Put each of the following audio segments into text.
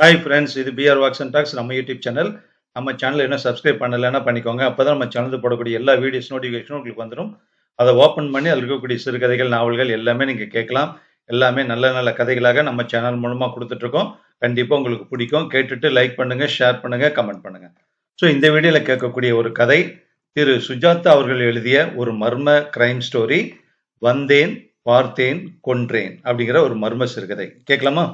Hi friends இது PR walks and talks நம்ம YouTube channel நம்ம சேனல் என்ன சப்ஸ்கிரைப் பண்ணலைன்னா பண்ணிக்கோங்க. அப்போ தான் நம்ம சேனலில் போடக்கூடிய எல்லா வீடியோஸ் நோட்டிஃபிகேஷனும் உங்களுக்கு வந்துடும் அதை ஓப்பன் பண்ணி அதில் இருக்கக்கூடிய சிறுகதைகள் நாவல்கள் எல்லாமே நீங்கள் கேட்கலாம். எல்லாமே நல்ல நல்ல கதைகளாக நம்ம சேனல் மூலமாக கொடுத்துட்ருக்கோம். கண்டிப்பாக உங்களுக்கு பிடிக்கும். கேட்டுட்டு லைக் பண்ணுங்கள் ஷேர் பண்ணுங்கள் கமெண்ட் பண்ணுங்கள் ஸோ இந்த வீடியோவில் கேட்கக்கூடிய ஒரு கதை திரு சுஜாதா அவர்கள் எழுதிய ஒரு மர்ம கிரைம் ஸ்டோரி வந்தேன் பார்த்தேன் கொன்றேன் அப்படிங்கிற ஒரு மர்ம சிறுகதை. கேட்கலாமா?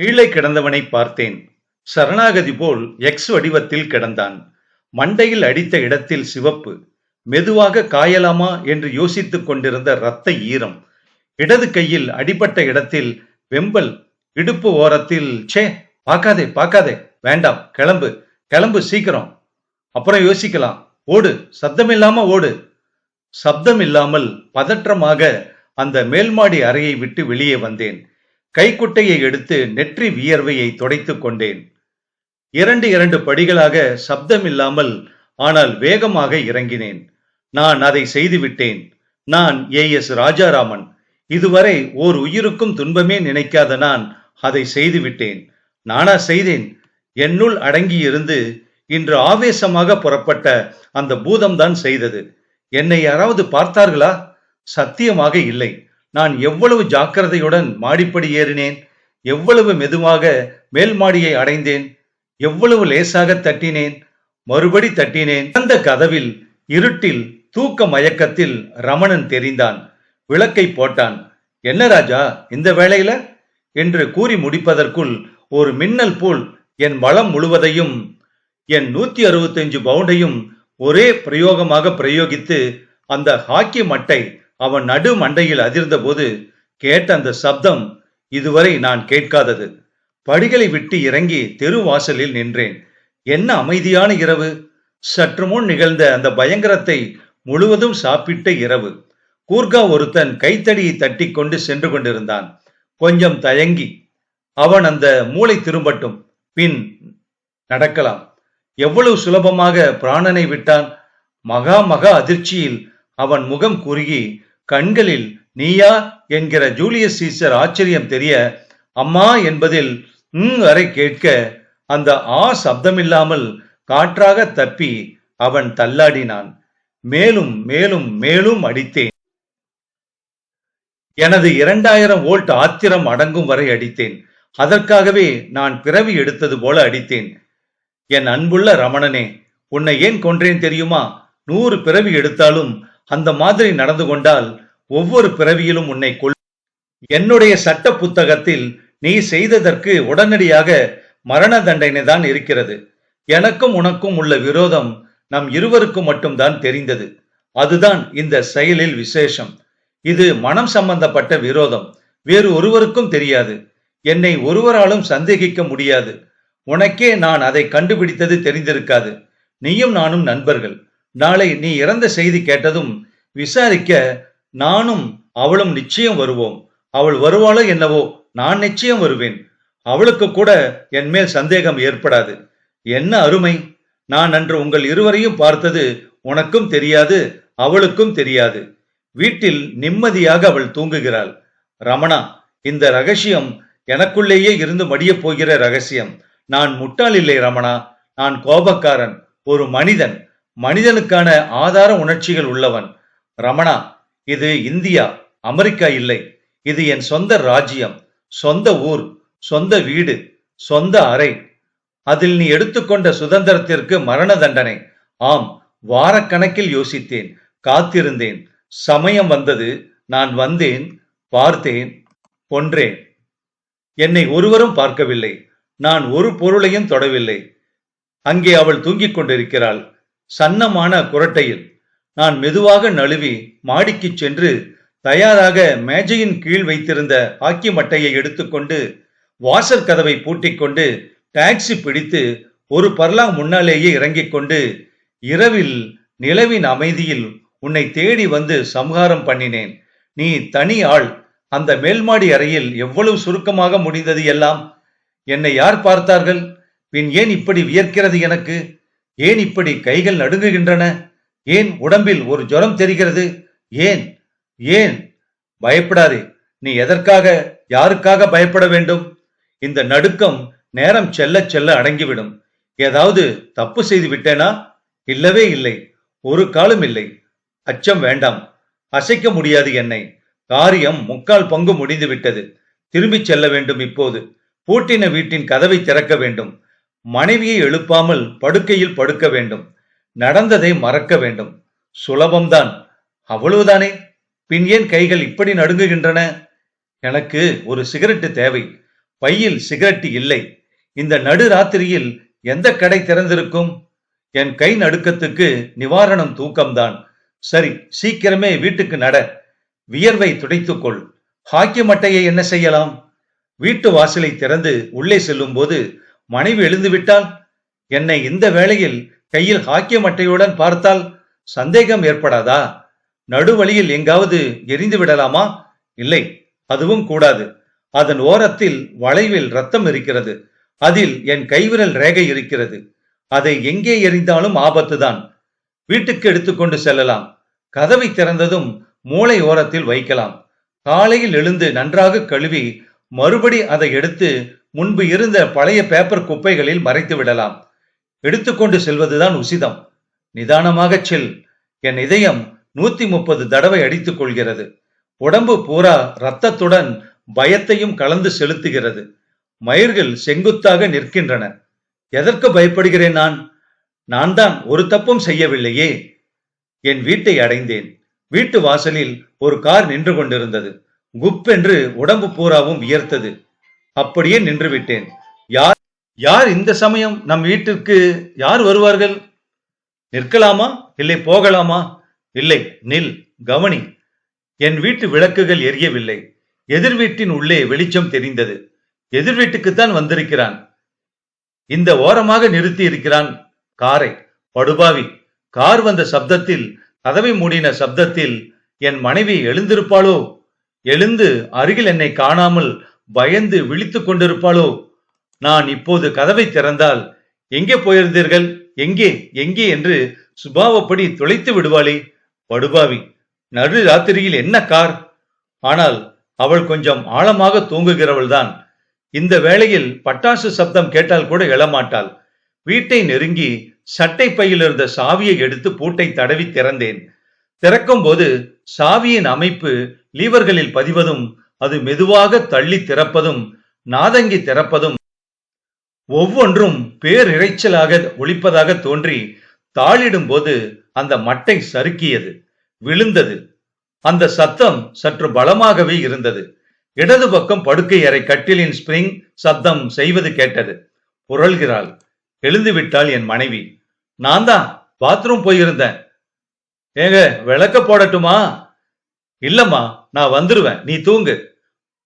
கீழே கிடந்தவனை பார்த்தேன். சரணாகதி போல் எக்ஸ் வடிவத்தில் கிடந்தான். மண்டையில் அடித்த இடத்தில் சிவப்பு. மெதுவாக காயலாமா என்று யோசித்துக் கொண்டிருந்த இரத்த ஈரம். இடது கையில் அடிபட்ட இடத்தில் வெம்பல். இடுப்பு ஓரத்தில் ச்சே பார்க்காதே பார்க்காதே வேண்டாம் கிளம்பு கிளம்பு சீக்கிரம். அப்புறம் யோசிக்கலாம் ஓடு சப்தமில்லாம ஓடு. சப்தம் இல்லாமல் பதற்றமாக அந்த மேல்மாடி அறையை விட்டு வெளியே வந்தேன். கைக்குட்டையை எடுத்து நெற்றி வியர்வையை துடைத்துக் கொண்டேன். இரண்டு இரண்டு படிகளாக சப்தமில்லாமல் ஆனால் வேகமாக இறங்கினேன். நான் அதை செய்துவிட்டேன் நான் ஏ எஸ் ராஜாராமன். இதுவரை ஓர் உயிருக்கும் துன்பமே நினைக்காத நான் அதை செய்துவிட்டேன் நானா செய்தேன். என்னுள் அடங்கியிருந்து இன்று ஆவேசமாக புறப்பட்ட அந்த பூதம்தான் செய்தது. என்னை யாராவது பார்த்தார்களா? சத்தியமாக இல்லை. நான் எவ்வளவு ஜாக்கிரதையுடன் மாடிப்படி ஏறினேன் எவ்வளவு மெதுவாக மேல் மாடியை அடைந்தேன் எவ்வளவு லேசாக தட்டினேன் மறுபடி தட்டினேன். அந்த கதவில் இருட்டில் தூக்க மயக்கத்தில் ரமணன் தெரிந்தான் விளக்கை போட்டான். என்ன ராஜா இந்த வேளையில? என்று கூறி முடிப்பதற்குள் ஒரு மின்னல் போல் என் வளம் முழுவதையும் என் நூத்தி அறுபத்தஞ்சு பவுண்டையும் ஒரே பிரயோகமாக பிரயோகித்து அந்த ஹாக்கி மட்டை அவன் நடு மண்டையில் அதிர்ந்தபோது கேட்ட அந்த சப்தம் இதுவரை நான் கேட்காதது. படிகளை விட்டு இறங்கி தெரு வாசலில் நின்றேன். என்ன அமைதியான இரவு? சற்று முன் நிகழ்ந்த அந்த பயங்கரத்தை முழுவதும் சாப்பிட்ட இரவு. கூர்கா ஒருத்தன் கைத்தடியை தட்டி கொண்டு சென்று கொண்டிருந்தான். கொஞ்சம் தயங்கி. அவன் அந்த மூளை திரும்பட்டும். பின் நடக்கலாம். எவ்வளவு சுலபமாக பிராணனை விட்டான்? மகா மகா அதிர்ச்சியில் அவன் முகம் குறுகி கண்களில் நீயா என்கிற ஜூலியஸ் சீசர் ஆச்சரியம் தெரிய அம்மா என்பதில் உம் அறை கேட்க அந்த ஆ சப்தமில்லாமல் காற்றாக தப்பி அவன் தள்ளாடினான். மேலும் மேலும் மேலும் அடித்தேன். எனது இரண்டாயிரம் வோல்ட் ஆத்திரம் அடங்கும் வரை அடித்தேன். அதற்காகவே நான் பிறவி எடுத்தது போல அடித்தேன். என் அன்புள்ள ரமணனே உன்னை ஏன் கொன்றேன் தெரியுமா? நூறு பிறவி எடுத்தாலும் அந்த மாதிரி நடந்து கொண்டால் ஒவ்வொரு பிறவியிலும் உன்னை கொள் என்னுடைய சட்ட புத்தகத்தில் நீ செய்ததற்கு உடனடியாக மரண தண்டனை தான் இருக்கிறது. எனக்கும் உனக்கும் உள்ள விரோதம் நம் இருவருக்கும் மட்டும்தான் தெரிந்தது. அதுதான் இந்த செயலில் விசேஷம். இது மனம் சம்பந்தப்பட்ட விரோதம். வேறு ஒருவருக்கும் தெரியாது. என்னை ஒருவராலும் சந்தேகிக்க முடியாது. உனக்கே நான் அதை கண்டுபிடித்தது தெரிந்திருக்காது. நீயும் நானும் நண்பர்கள். நாளை நீ இறந்த செய்தி கேட்டதும் விசாரிக்க நானும் அவளும் நிச்சயம் வருவோம். அவள் வருவாளோ என்னவோ நான் நிச்சயம் வருவேன். அவளுக்கு கூட என் மேல் சந்தேகம் ஏற்படாது. என்ன அருமை! நான் அன்று உங்கள் இருவரையும் பார்த்தது உனக்கும் தெரியாது அவளுக்கும் தெரியாது. வீட்டில் நிம்மதியாக அவள் தூங்குகிறாள். ரமணா இந்த ரகசியம் எனக்குள்ளேயே இருந்து மடியப் போகிற ரகசியம். நான் முட்டாள் இல்லை ரமணா. நான் கோபக்காரன் ஒரு மனிதன். மனிதனுக்கான ஆதார உணர்ச்சிகள் உள்ளவன். ரமணா இது இந்தியா அமெரிக்கா இல்லை. இது என் சொந்த ராஜ்யம் சொந்த ஊர் சொந்த வீடு சொந்த அறை. அதில் நீ எடுத்துக்கொண்ட சுதந்திரத்திற்கு மரண தண்டனை. ஆம் வாரக்கணக்கில் யோசித்தேன் காத்திருந்தேன். சமயம் வந்தது நான் வந்தேன் பார்த்தேன் கொன்றேன். என்னை ஒருவரும் பார்க்கவில்லை. நான் ஒரு பொருளையும் தொடவில்லை. அங்கே அவள் தூங்கிக் கொண்டிருக்கிறாள். சன்னமான குரட்டையில் நான் மெதுவாக நழுவி மாடிக்குச் சென்று தயாராக மேஜையின் கீழ் வைத்திருந்த ஹாக்கி மட்டையை எடுத்துக்கொண்டு வாசல் கதவை பூட்டிக்கொண்டு டாக்ஸி பிடித்து ஒரு பர்லா முன்னாலேயே இறங்கிக் கொண்டு இரவில் நிலவின் அமைதியில் உன்னை தேடி வந்து சம்ஹாரம் பண்ணினேன். நீ தனி ஆள். அந்த மேல்மாடி அறையில் எவ்வளவு சுருக்கமாக முடிந்தது எல்லாம்? என்னை யார் பார்த்தார்கள்? பின் ஏன் இப்படி வியர்க்கிறது எனக்கு? ஏன் இப்படி கைகள் நடுங்குகின்றன? ஏன் உடம்பில் ஒரு ஜுரம் தெரிகிறது? ஏன்? ஏன்? பயப்படாதே. நீ எதற்காக யாருக்காக பயப்பட வேண்டும்? இந்த நடுக்கம் நேரம் செல்ல செல்ல அடங்கிவிடும். ஏதாவது தப்பு செய்து விட்டேனா? இல்லவே இல்லை. ஒரு காலம் இல்லை. அச்சம் வேண்டாம். அசைக்க முடியாது என்னை. காரியம் முக்கால் பங்கு முடிந்து விட்டது திரும்பிச் செல்ல வேண்டும் இப்போது. பூட்டின வீட்டின் கதவை திறக்க வேண்டும். மனைவியை எழுப்பாமல் படுக்கையில் படுக்க வேண்டும். நடந்ததை மறக்க வேண்டும். சுலபம்தான். அவ்வளவுதானே? பின் ஏன் கைகள் இப்படி நடுங்குகின்றன? எனக்கு ஒரு சிகரெட்டு தேவை. பையில் சிகரெட்டு இல்லை. இந்த நடு ராத்திரியில் எந்த கடை திறந்திருக்கும்? என் கை நடுக்கத்துக்கு நிவாரணம் தூக்கம்தான். சரி சீக்கிரமே வீட்டுக்கு நட. வியர்வை துடைத்துக்கொள். ஹாக்கி மட்டையை என்ன செய்யலாம்? வீட்டு வாசலை திறந்து உள்ளே செல்லும்போது மனைவி எழுந்து விட்டால் என்னை இந்த வேளையில் கையில் ஹாக்கிய மட்டையுடன் பார்த்தால் சந்தேகம் ஏற்படாதா? நடுவழியில் எங்காவது எரிந்து விடலாமா? இல்லை அதுவும் கூடாது. அதன் ஓரத்தில் வளைவில் ரத்தம் இருக்கிறது. அதில் என் கைவிரல் ரேகை இருக்கிறது. அதை எங்கே எறிந்தாலும் ஆபத்துதான். வீட்டுக்கு எடுத்துக்கொண்டு செல்லலாம். கதவை திறந்ததும் மூளை ஓரத்தில் வைக்கலாம். காலையில் எழுந்து நன்றாக கழுவி மறுபடி அதை எடுத்து முன்பு இருந்த பழைய பேப்பர் குப்பைகளில் மறைத்து விடலாம். எடுத்துக்கொண்டு செல்வதுதான் உசிதம். நிதானமாகச் செல். என் இதயம் நூத்தி முப்பது தடவை அடித்துக் கொள்கிறது. உடம்பு பூரா ரத்தத்துடன் பயத்தையும் கலந்து செலுத்துகிறது. மயிர்கள் செங்குத்தாக நிற்கின்றன. எதற்கு பயப்படுகிறேன் நான்? நான் தான் ஒரு தப்பும் செய்யவில்லையே. என் வீட்டை அடைந்தேன். வீட்டு வாசலில் ஒரு கார் நின்று கொண்டிருந்தது. குப்பென்று உடம்பு பூராவும் வியர்த்தது. அப்படியே நின்று விட்டேன் யார் யார் இந்த சமயம் நம் வீட்டிற்கு யார் வருவார்கள்? நிற்கலாமா? இல்லை போகலாமா? இல்லை நில் கவனி. என் வீட்டு விளக்குகள் எரியவில்லை. எதிர் வீட்டின் உள்ளே வெளிச்சம் தெரிந்தது. எதிர் வீட்டுக்குத்தான் வந்திருக்கிறான். இந்த ஓரமாக நிறுத்தி இருக்கிறான் காரை. படுபாவி கார் வந்த சப்தத்தில் கதவை மூடின சப்தத்தில் என் மனைவி எழுந்திருப்பாளோ? எழுந்து அருகில் என்னை காணாமல் பயந்து விழித்துக் கொண்டிருப்பாளோ? நான் இப்போது கதவை திறந்தால் எங்கே போயிருந்தீர்கள்? எங்கே எங்கே என்று சுபாவப்படி துளைத்து விடுவாளே. படுபாவி நடு ராத்திரியில் என்ன கார்? ஆனால் அவள் கொஞ்சம் ஆழமாக தூங்குகிறவள்தான். இந்த வேளையில் பட்டாசு சப்தம் கேட்டால் கூட எழமாட்டாள். வீட்டை நெருங்கி சட்டை பையில் இருந்த சாவியை எடுத்து பூட்டை தடவி திறந்தேன். திறக்கும் போது சாவியின் அமைப்பு லீவர்களில் பதிவதும் அது மெதுவாக தள்ளி திறப்பதும் நாதங்கி திறப்பதும் ஒவ்வொன்றும் பேரிரைச்சலாக ஒழிப்பதாக தோன்றி தாளிடும் போது அந்த மட்டை சறுக்கியது விழுந்தது. அந்த சத்தம் சற்று பலமாகவே இருந்தது. இடது பக்கம் படுக்கை அறை கட்டிலின் ஸ்பிரிங் சத்தம் செய்வது கேட்டது. புரள்கிறாள் எழுந்துவிட்டாள் என் மனைவி. நான் தான் பாத்ரூம் போயிருந்தேன். ஏங்க விளக்க போடட்டுமா? இல்லம்மா நான் வந்துருவேன். நீ தூங்கு.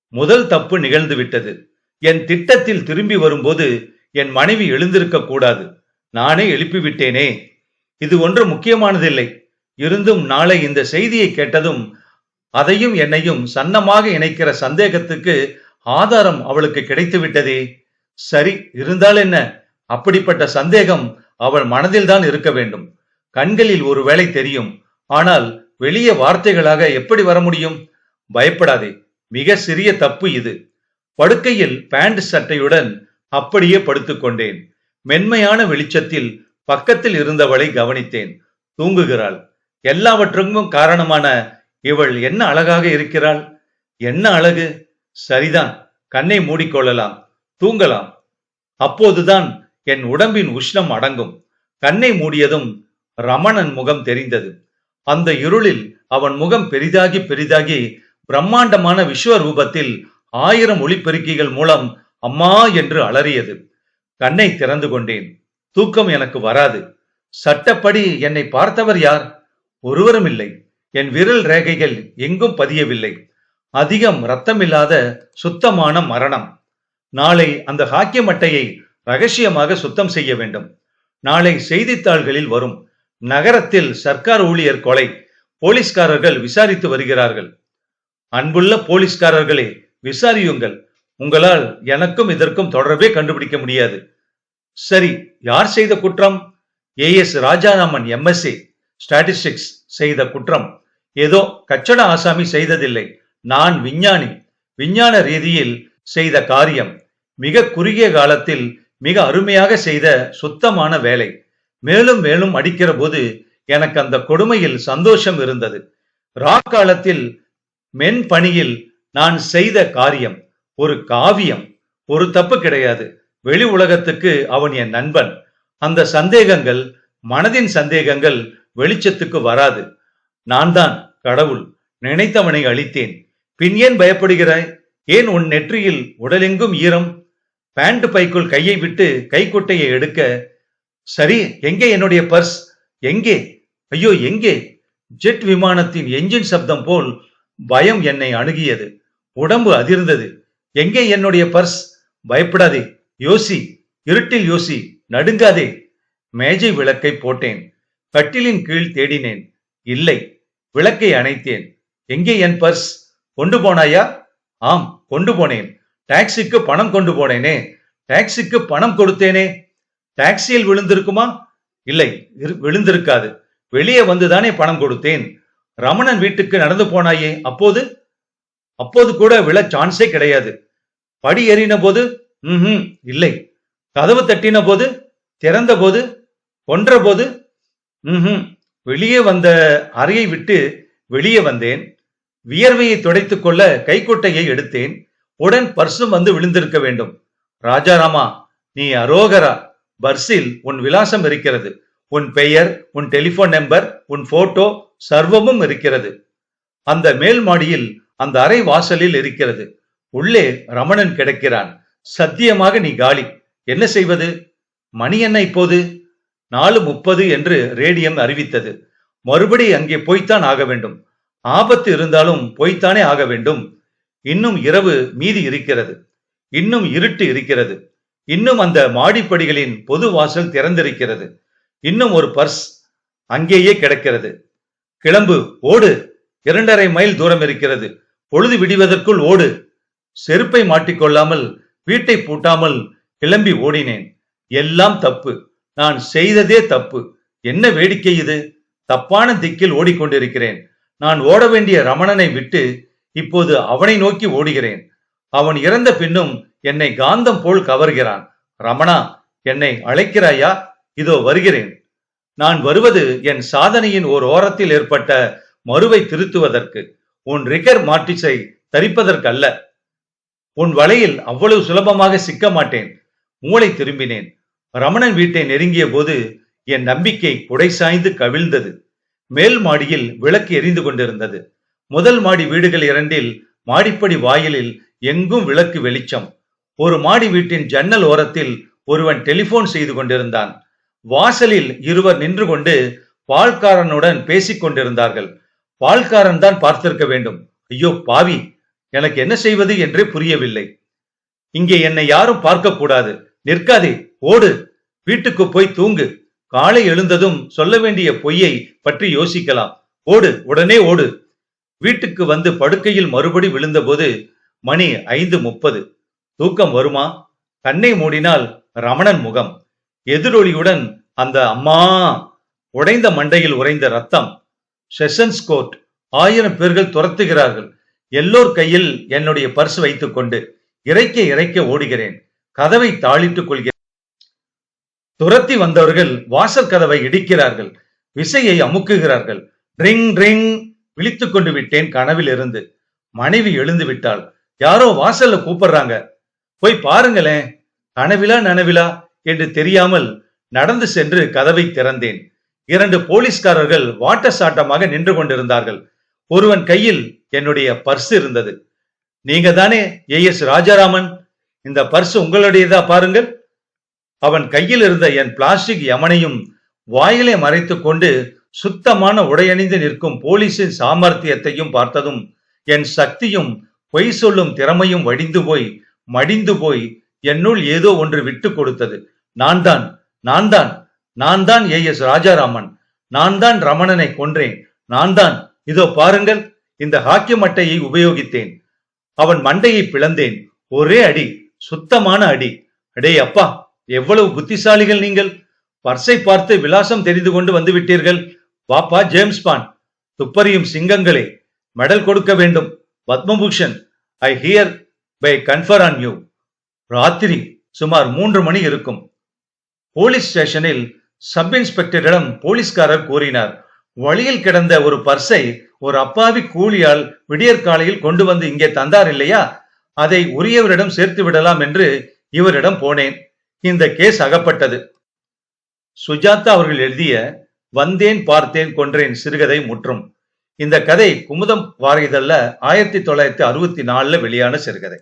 முதல் தப்பு நிகழ்ந்து விட்டது. என் திட்டத்தில் திரும்பி வரும்போது என் மனைவி எழுந்திருக்க கூடாது. நானே எழுப்பி விட்டேனே. இது ஒன்று முக்கியமானதில்லை. இருந்தும் நாளை இந்த செய்தியை கேட்டதும் அதையும் என்னையும் சன்னமாக இணைக்கிற சந்தேகத்துக்கு ஆதாரம் அவளுக்கு கிடைத்து விட்டதே. சரி இருந்தால் என்ன? அப்படிப்பட்ட சந்தேகம் அவள் மனதில்தான் இருக்க வேண்டும். கண்களில் ஒருவேளை தெரியும். ஆனால் வெளிய வார்த்தைகளாக எப்படி வர முடியும்? பயப்படாதே. மிக சிறிய தப்பு இது. படுக்கையில் பேண்ட் சட்டையுடன் அப்படியே படுத்துக்கொண்டேன் மென்மையான வெளிச்சத்தில் பக்கத்தில் இருந்தவளை கவனித்தேன். தூங்குகிறாள். எல்லாவற்றுக்கும் காரணமான இவள் என்ன அழகாக இருக்கிறாள்? என்ன அழகு? சரிதான். கண்ணை மூடிக்கொள்ளலாம். தூங்கலாம். அப்போதுதான் என் உடம்பின் உஷ்ணம் அடங்கும். கண்ணை மூடியதும் ரமணன் முகம் தெரிந்தது. அந்த இருளில் அவன் முகம் பெரிதாகி பெரிதாகி பிரம்மாண்டமான விஸ்வரூபத்தில் ஆயிரம் ஒளிப்பெருக்கிகள் மூலம் அம்மா என்று அலறியது. கண்ணை திறந்து கொண்டேன். தூக்கம் எனக்கு வராது. சட்டப்படி என்னை பார்த்தவர் யார்? ஒருவரும் இல்லை என் விரல் ரேகைகள் எங்கும் பதியவில்லை. அதிகம் ரத்தமில்லாத சுத்தமான மரணம். நாளை அந்த ஹாக்கிய மட்டையை ரகசியமாக சுத்தம் செய்ய வேண்டும். நாளை செய்தித்தாள்களில் வரும். நகரத்தில் சர்க்கார் ஊழியர் கொலை போலீஸ்காரர்கள் விசாரித்து வருகிறார்கள். அன்புள்ள போலீஸ்காரர்களே விசாரியுங்கள். உங்களால் எனக்கும் இதற்கும் தொடர்பே கண்டுபிடிக்க முடியாது. சரி யார் செய்த குற்றம்? A S Rajaraman MSA statistics செய்த குற்றம். ஏதோ கச்சட ஆசாமி செய்ததில்லை. நான் விஞ்ஞானி. விஞ்ஞான ரீதியில் செய்த காரியம். மிக குறுகிய காலத்தில் மிக அருமையாக செய்த சுத்தமான வேலை. மேலும் மேலும் அடிக்கிற போது எனக்கு அந்த கொடுமையில் சந்தோஷம் இருந்தது. ராக்காலத்தில் மென் பணியில் நான் செய்த காரியம் ஒரு காவியம் ஒரு தப்பு கிடையாது. வெளி உலகத்துக்கு அவன் என் நண்பன். அந்த சந்தேகங்கள் மனதின் சந்தேகங்கள் வெளிச்சத்துக்கு வராது. நான் தான் கடவுள் நினைத்தவனை அழித்தேன். பின் ஏன் பயப்படுகிறாய்? ஏன் உன் நெற்றியில் உடலெங்கும் ஈரம்? பேண்ட் பைக்குள் கையை விட்டு கைக்குட்டையை எடுக்க சரி எங்கே என்னுடைய பர்ஸ்? எங்கே? ஐயோ எங்கே? ஜெட் விமானத்தின் என்ஜின் சப்தம் போல் பயம் என்னை அணுகியது. உடம்பு அதிர்ந்தது. எங்கே என்னுடைய பர்ஸ்? பயப்படாதே. யோசி இருட்டில் யோசி நடுங்காதே. மேஜை விளக்கை போட்டேன். கட்டிலின் கீழ் தேடினேன். இல்லை விளக்கை அணைத்தேன். எங்கே என் பர்ஸ்? கொண்டு போனாயா? ஆம் கொண்டு போனேன். டாக்ஸிக்கு பணம் கொண்டு போனேனே. டாக்ஸிக்கு பணம் கொடுத்தேனே. டாக்ஸியில் விழுந்திருக்குமா? இல்லை விழுந்திருக்காது. வெளியே வந்துதானே பணம் கொடுத்தேன். ரமணன் வீட்டுக்கு நடந்து போனாயே அப்போது? அப்போது கூட விழ சான்ஸே கிடையாது. படி ஏறின போது ம் இல்லை. கதவு தட்டின போது திறந்த போது கொன்ற போது ம் வெளியே வந்த அறையை விட்டு வெளியே வந்தேன். வியர்வையை துடைத்துக் கொள்ள கைக்குட்டையை எடுத்தேன். உடன் பர்சும் வந்து விழுந்திருக்க வேண்டும். ராஜாராமா நீ அரோகரா. பர்ஸில் உன் விலாசம் இருக்கிறது. உன் பெயர் உன் டெலிபோன் நம்பர் உன் போட்டோ சர்வமும் இருக்கிறது. அந்த மேல் மாடியில் அந்த அறை வாசலில் இருக்கிறது. உள்ளே ரமணன் கிடக்கிறான். சத்தியமாக நீ காலி. என்ன செய்வது? மணி என்ன இப்போது? நாலு முப்பது என்று ரேடியம் அறிவித்தது. மறுபடி அங்கே போய்த்தான் ஆக வேண்டும். ஆபத்து இருந்தாலும் போய்த்தானே ஆக வேண்டும். இன்னும் இரவு மீதி இருக்கிறது. இன்னும் இருட்டு இருக்கிறது. இன்னும் அந்த மாடிப்படிகளின் பொது வாசல் திறந்திருக்கிறது. இன்னும் ஒரு பர்ஸ் அங்கேயே கிடக்கிறது. கிளம்பு ஓடு. இரண்டரை மைல் தூரம் இருக்கிறது. பொழுது விடிவதற்குள் ஓடு. செருப்பை மாட்டிக்கொள்ளாமல் வீட்டை பூட்டாமல் கிளம்பி ஓடினேன். எல்லாம் தப்பு. நான் செய்ததே தப்பு. என்ன வேடிக்கை இது? தப்பான திக்கில் ஓடிக்கொண்டிருக்கிறேன். நான் ஓட வேண்டிய ரமணனை விட்டு இப்போது அவனை நோக்கி ஓடுகிறேன். அவன் இறந்த பின்னும் என்னை காந்தம் போல் கவர்கிறான். ரமணா என்னை அழைக்கிறாயா? இதோ வருகிறேன். நான் வருவது என் சாதனையின் ஓர் ஓரத்தில் ஏற்பட்ட மறுவை திருத்துவதற்கு. உன் ரிகர் மாட்டிஸை தரிப்பதற்கல்ல. உன் வலையில் அவ்வளவு சுலபமாக சிக்க மாட்டேன். மூளை திரும்பினேன். ரமணன் வீட்டை நெருங்கிய போது என் நம்பிக்கை குடை சாய்ந்து கவிழ்ந்தது. மேல் மாடியில் விளக்கு எரிந்து கொண்டிருந்தது. முதல் மாடி வீடுகள் இரண்டில் மாடிப்படி வாயிலில் எங்கும் விளக்கு வெளிச்சம். ஒரு மாடி வீட்டின் ஜன்னல் ஓரத்தில் ஒருவன் டெலிபோன் செய்து கொண்டிருந்தான். வாசலில் இருவர் நின்று கொண்டு பால்காரனுடன் பேசிக் கொண்டிருந்தார்கள். பால்காரன் தான் பார்த்திருக்க வேண்டும். ஐயோ பாவி எனக்கு என்ன செய்வது என்றே புரியவில்லை. இங்கே என்னை யாரும் பார்க்கக்கூடாது நிற்காதே ஓடு. வீட்டுக்கு போய் தூங்கு. காலை எழுந்ததும் சொல்ல வேண்டிய பொய்யை பற்றி யோசிக்கலாம். ஓடு உடனே ஓடு. வீட்டுக்கு வந்து படுக்கையில் மறுபடி விழுந்தபோது மணி ஐந்து முப்பது. தூக்கம் வருமா? கண்ணை மூடினால் ரமணன் முகம். எதிரொலியுடன் அந்த அம்மா உடைந்த மண்டையில் உறைந்த ரத்தம். செஷன்ஸ் கோர்ட் ஆயிரம் பேர்கள் துரத்துகிறார்கள். எல்லோர் கையில் என்னுடைய பர்ஸ் வைத்துக் கொண்டு இறைக்க இறைக்க ஓடுகிறேன். கதவை தாளிட்டுக் கொள்கிறேன். துரத்தி வந்தவர்கள் வாசல் கதவை இடிக்கிறார்கள். விசையை அமுக்குகிறார்கள். ரிங் ரிங் விழித்துக் கொண்டு விட்டேன் கனவில் இருந்து மனைவி எழுந்து விட்டாள். யாரோ வாசல்ல கூப்பிடுறாங்க. போய் பாருங்களேன். கனவிலா நனவிலா என்று தெரியாமல் நடந்து சென்று கதவை திறந்தேன். இரண்டு போலீஸ்காரர்கள் வாட்ட சாட்டமாக நின்று கொண்டிருந்தார்கள். ஒருவன் கையில் என்னுடைய பர்ஸ் இருந்தது. நீங்க தானே ஏ எஸ் ராஜாராமன்? இந்த பர்ஸ் உங்களுடையதா பாருங்கள். அவன் கையில் இருந்த என் பிளாஸ்டிக் யமனையும் வாயிலை மறைத்து கொண்டு சுத்தமான உடையணிந்து நிற்கும் போலீஸின் சாமர்த்தியத்தையும் பார்த்ததும் என் சக்தியும் பொய் சொல்லும் திறமையும் வடிந்து போய் மடிந்து போய் என்னுள் ஏதோ ஒன்று விட்டு கொடுத்தது. நான் தான் நான் தான் நான் தான் ஏ எஸ் ராஜாராமன். நான் தான் ரமணனை கொன்றேன். நான் தான் இதோ பாருங்கள் இந்த ஹாக்கி மட்டையை உபயோகித்தேன். அவன் மண்டையை பிளந்தேன். ஒரே அடி சுத்தமான அடி. அடே அப்பா எவ்வளவு புத்திசாலிகள் நீங்கள். பர்சை பார்த்து விலாசம் தெரிந்து கொண்டு வந்து விட்டீர்கள். பாப்பா ஜேம்ஸ் பான் துப்பறியும் சிங்கங்களே மெடல் கொடுக்க வேண்டும். Padma Bhushan I hereby confer on you ராத்திரி சுமார் மூன்று மணி இருக்கும். போலீஸ் ஸ்டேஷனில் சப் இன்ஸ்பெக்டரிடம் போலீஸ்காரர் கூறினார். வழியில் கிடந்த ஒரு பர்ஸை ஒரு அப்பாவி கூலியால் விடியற் காலையில் கொண்டு வந்து இங்கே தந்தார் இல்லையா? அதை உரியவரிடம் சேர்த்து விடலாம் என்று இவரிடம் போனேன். இந்த கேஸ் அகப்பட்டது. சுஜாதா அவர்கள் எழுதிய வந்தேன் பார்த்தேன் கொன்றேன் சிறுகதை முற்றும். இந்த கதை குமுதம் வார ஆயிரத்தி தொள்ளாயிரத்தி அறுபத்தி நாலுல வெளியான சிறுகதை.